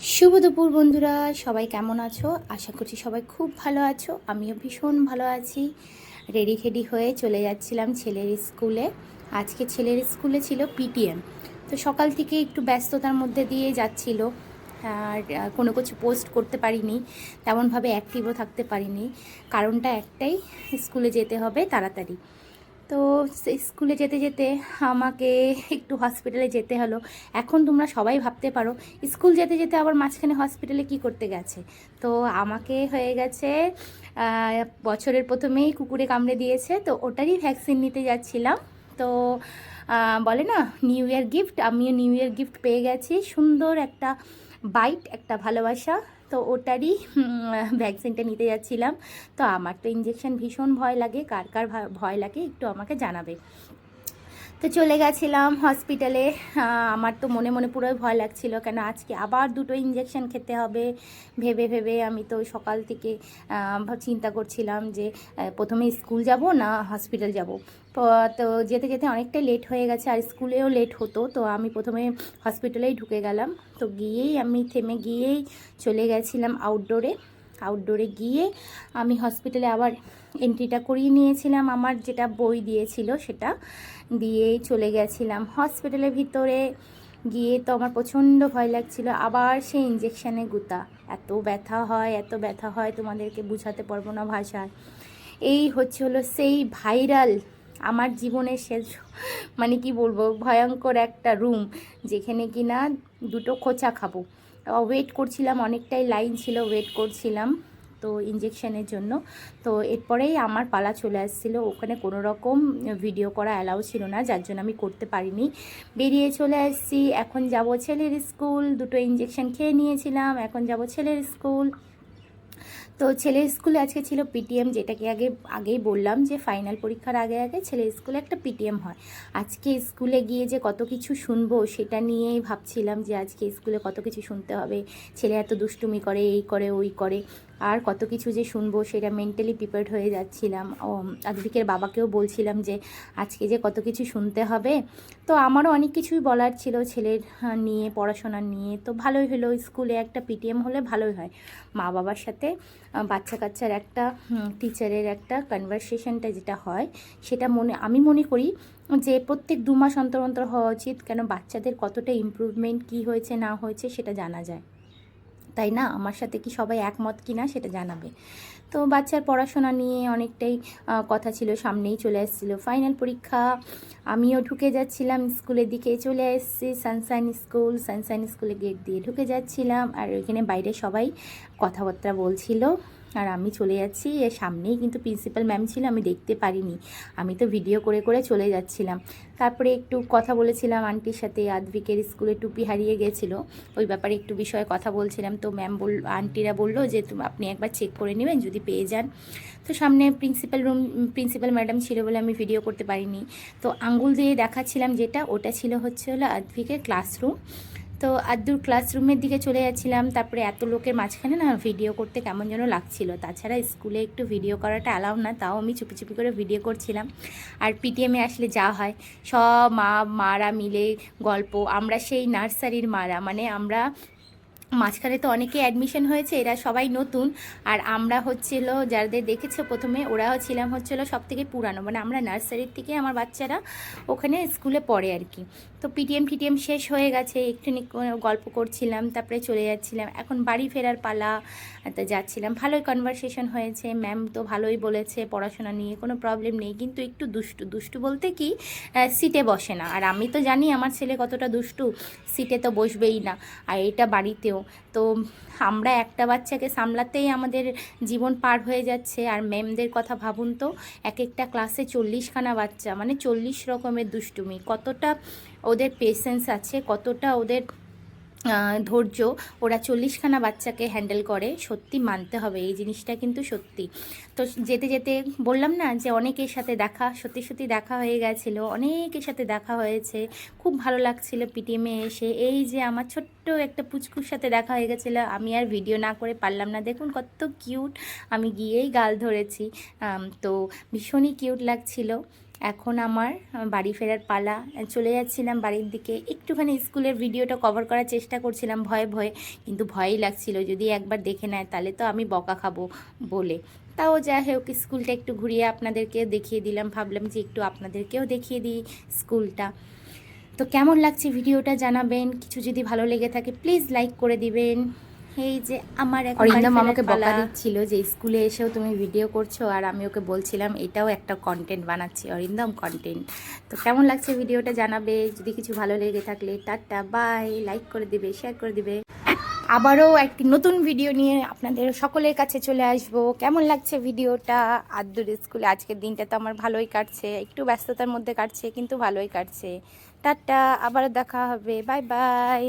শুভ দুপুর বন্ধুরা, সবাই কেমন আছো? আশা করছি সবাই খুব ভালো আছো, আমিও ভীষণ ভালো আছি। রেডি ফেডি হয়ে চলে যাচ্ছিলাম ছেলের স্কুলে। আজকে ছেলের স্কুলে ছিল পিটিএম তো সকাল থেকে একটু ব্যস্ততার মধ্যে দিয়ে যাচ্ছিল। আর কোনো কিছু পোস্ট করতে পারিনি, তেমনভাবে অ্যাক্টিভও থাকতে পারিনি। কারণটা একটাই, স্কুলে যেতে হবে তাড়াতাড়ি। তো স্কুলে যেতে যেতে আমাকে একটু হসপিটালে যেতে হলো। এখন তোমরা সবাই ভাবতে পারো, স্কুল যেতে যেতে আবার মাঝখানে হসপিটালে কি করতে গেছে? তো আমাকে হয়ে গেছে বছরের প্রথমেই কুকুরে কামড়ে দিয়েছে, তো ওটারই ভ্যাকসিন নিতে যাচ্ছিলাম। তো বলে না নিউ ইয়ার গিফট আমিও নিউ ইয়ার গিফট পেয়ে গেছি। সুন্দর একটা বাইট একটা ভালোবাসা। তো ওটারই ভ্যাকসিনটা নিতে যাচ্ছিলাম। তো আমার তো ইঞ্জেকশন ভীষণ ভয় লাগে। কার কার ভয় লাগে একটু আমাকে জানাবে। তো চলে গেছিলাম হসপিটালে আমার তো মনে মনে পুরোই ভয় লাগছিল, কেন আজকে আবার দুটো ইঞ্জেকশন খেতে হবে? ভেবে ভেবে আমি তো সকাল থেকে চিন্তা করছিলাম যে প্রথমে স্কুল যাব না হসপিটাল যাব? তো যেতে যেতে অনেকটাই লেট হয়ে গেছে, আর স্কুলেও লেট হতো, তো আমি প্রথমে হসপিটালেই ঢুকে গেলাম। তো গিয়েই আমি, থেমে গিয়েই চলে গেছিলাম আউটডোরে আউটডোরে গিয়ে আমি হসপিটালে আবার এন্ট্রিটা করিয়ে নিয়েছিলাম। আমার যেটা বই দিয়েছিল সেটা দিয়েই চলে গেছিলাম হসপিটালের ভিতরে। গিয়ে তো আমার প্রচণ্ড ভয় লাগছিল। আবার সেই ইঞ্জেকশানে গুতা। এত ব্যথা হয়, এত ব্যথা হয়, তোমাদেরকে বুঝাতে পারব না ভাষায়। এই হচ্ছে হলো সেই ভাইরাল আমার জীবনের শেষ মানে কি বলব, ভয়ঙ্কর একটা রুম যেখানে কিনা দুটো খোঁচা খাব। ওয়েট করছিলাম, অনেকটাই লাইন ছিল ওয়েট করছিলাম, তো ইঞ্জেকশনের জন্য। তো এরপরেই আমার পালা চলে আসছিল, ওখানে কোনো রকম ভিডিও করা অ্যালাউ ছিল না, যার জন্য আমি করতে পারিনি। বেরিয়ে চলে আসছি, এখন যাব ছেলের স্কুল দুটো ইঞ্জেকশন খেয়ে নিয়েছিলাম, এখন যাব ছেলের স্কুল তো ছেলে স্কুলে আজকে ছিল পিটিএম যেটাকে আগে, আগেই বললাম যে ফাইনাল পরীক্ষার আগে আগে ছেলে স্কুলে একটা পিটিএম হয়। আজকে স্কুলে গিয়ে যে কত কিছু শুনব, সেটা নিয়েই ভাবছিলাম যে আজকে স্কুলে কত কিছু শুনতে হবে। ছেলে এত দুষ্টুমি করে, এই করে, ওই করে। আর কত কিছু যে শুনব সেটা মেন্টালি প্রিপেয়ার্ড হয়ে যাচ্ছিলাম। ও আদবিকের বাবাকেও বলছিলাম যে, আজকে যে কত কিছু শুনতে হবে। তো আমারও অনেক কিছুই বলার ছিল ছেলের নিয়ে, পড়াশোনা নিয়ে। তো ভালোই হলো, স্কুলে একটা পিটিএম হলে ভালোই হয়। মা বাবার সাথে বাচ্চা কাচ্চার একটা টিচারের একটা কনভারসেশনটা যেটা হয়, সেটা মনে, আমি মনে করি যে প্রত্যেক দু মাস অন্তর অন্তর হওয়া উচিত কেন বাচ্চাদের কতটা ইমপ্রুভমেন্ট কী হয়েছে না হয়েছে সেটা জানা যায়। তাই না? আমার সাথে কি সবাই একমত কিনা সেটা জানাবে। তো বাচ্চার পড়াশোনা নিয়ে অনেকটাই কথা ছিল, সামনেই চলে এসেছিল ফাইনাল পরীক্ষা, আমিও ঢুকে যাচ্ছিলাম স্কুলের দিকে চলে এসেছি সানসাইন স্কুল সানসাইন স্কুলে গেট দিয়ে ঢুকে যাচ্ছিলাম। আর ওইখানে বাইরে সবাই কথাবার্তা বলছিল। আর আমি চলে যাচ্ছি এর সামনেই কিন্তু প্রিন্সিপাল ম্যাম ছিল, আমি দেখতে পারিনি। আমি তো ভিডিও করে করে চলে যাচ্ছিলাম। তারপরে একটু কথা বলেছিলাম আন্টির সাথে, আদ্রিকের স্কুলে টুপি হারিয়ে গেছিল। ওই ব্যাপারে একটু বিষয়ে কথা বলছিলাম। তো ম্যাম বল আন্টিরা বলল যে আপনি একবার চেক করে নেবেন, যদি পেয়ে যান। তো সামনে প্রিন্সিপাল রুম প্রিন্সিপাল ম্যাডাম ছিল বলে আমি ভিডিও করতে পারিনি। তো আঙ্গুল দিয়ে দেখাচ্ছিলাম যেটা, ওটা ছিল হচ্ছে হলো আদ্রিকের ক্লাসরুম তো আদ্দুর ক্লাসরুমের দিকে চলে যাচ্ছিলাম। তারপরে এত লোকের মাঝখানে না ভিডিও করতে কেমন যেন লাগছিল। তাছাড়া স্কুলে একটু ভিডিও করাটা অ্যালাউ না, তাও আমি চুপি চুপি করে ভিডিও করছিলাম। আর পিটিএমে আসলে যা হয়, সব মা মারা মিলে গল্প। আমরা সেই নার্সারির মারা মানে আমরা মাঝখানে তো অনেকে অ্যাডমিশন হয়েছে, এরা সবাই নতুন। আর আমরা হচ্ছিল, যাদের দেখেছ প্রথমে, ওরাও ছিলাম হচ্ছিল সব থেকে পুরানো। মানে আমরা নার্সারির থেকে আমার বাচ্চারা ওখানে স্কুলে পড়ে আর কি। তো পিটিএম ফিটিএম শেষ হয়ে গেছে, একটুখানি গল্প করছিলাম, তারপরে চলে যাচ্ছিলাম। এখন বাড়ি ফেরার পালা তো যাচ্ছিলাম। ভালোই কনভারসেশন হয়েছে ম্যাম তো ভালোই বলেছে, পড়াশোনা নিয়ে কোনো প্রবলেম নেই। কিন্তু একটু দুষ্টু দুষ্টু বলতে কি সিটে বসে না। আর আমি তো জানি আমার ছেলে কতটা দুষ্টু সিটে তো বসবেই না। আর এটা বাড়িতেও। তো আমরা একটা বাচ্চাকে সামলাতেই আমাদের জীবন পার হয়ে যাচ্ছে। আর ম্যামদের কথা ভাবুন তো এক একটা ক্লাসে চল্লিশখানা বাচ্চা মানে চল্লিশ রকমের দুষ্টুমি। কতটা ওদের পেশেন্স আছে, কতটা ওদের ধৈর্য, ওরা চল্লিশখানা বাচ্চাকে হ্যান্ডেল করে, সত্যি মানতে হবে, এই জিনিসটা কিন্তু সত্যি। তো যেতে যেতে বললাম না যে অনেকের সাথে দেখা, সত্যি সত্যি দেখা হয়ে গেছিল, অনেকের সাথে দেখা হয়েছে, খুব ভালো লাগছিল পিটিএমে এসে, এই যে আমার ছোট্ট একটা পুচকুর সাথে দেখা হয়ে গেছিল, আমি আর ভিডিও না করে পারলাম না, দেখুন কত কিউট আমি গিয়েই গাল ধরেছি তো ভীষণই কিউট লাগছিল। এখন আমার বাড়ি ফেরার পালা চলে যাচ্ছিলাম বাড়ির দিকে। একটুখানি স্কুলের ভিডিওটা কভার করার চেষ্টা করছিলাম ভয়ে ভয়ে, কিন্তু ভয়ই লাগছিল, যদি একবার দেখে নেয় তাহলে তো আমি বকা খাব বলে। তাও যাই হোক, স্কুলটা একটু ঘুরিয়ে আপনাদেরকে দেখিয়ে দিলাম, ভাবলাম যে একটু আপনাদেরকেও দেখিয়ে দিই স্কুলটা। তো কেমন লাগছে ভিডিওটা জানাবেন, কিছু যদি ভালো লেগে থাকে প্লিজ লাইক করে দিবেন। এই যে আমার অরিন্দম আমাকে বকা দিচ্ছিল যে স্কুলে এসেও তুমি ভিডিও করছ আর আমি ওকে বলছিলাম এটাও একটা কন্টেন্ট বানাচ্ছি অরিন্দম কন্টেন্ট তো কেমন লাগছে ভিডিওটা জানাবে? যদি কিছু ভালো লেগে থাকলে টাটা বাই লাইক করে দিবে শেয়ার করে দিবে। আবারও একটি নতুন ভিডিও নিয়ে আপনাদের সকলের কাছে চলে আসব। কেমন লাগছে ভিডিওটা আদ্দুর স্কুলে আজকের দিনটা তো আমার ভালোই কাটছে। একটু ব্যস্ততার মধ্যে কাটছে কিন্তু ভালোই কাটছে। টাটা আবারও দেখা হবে। Bye bye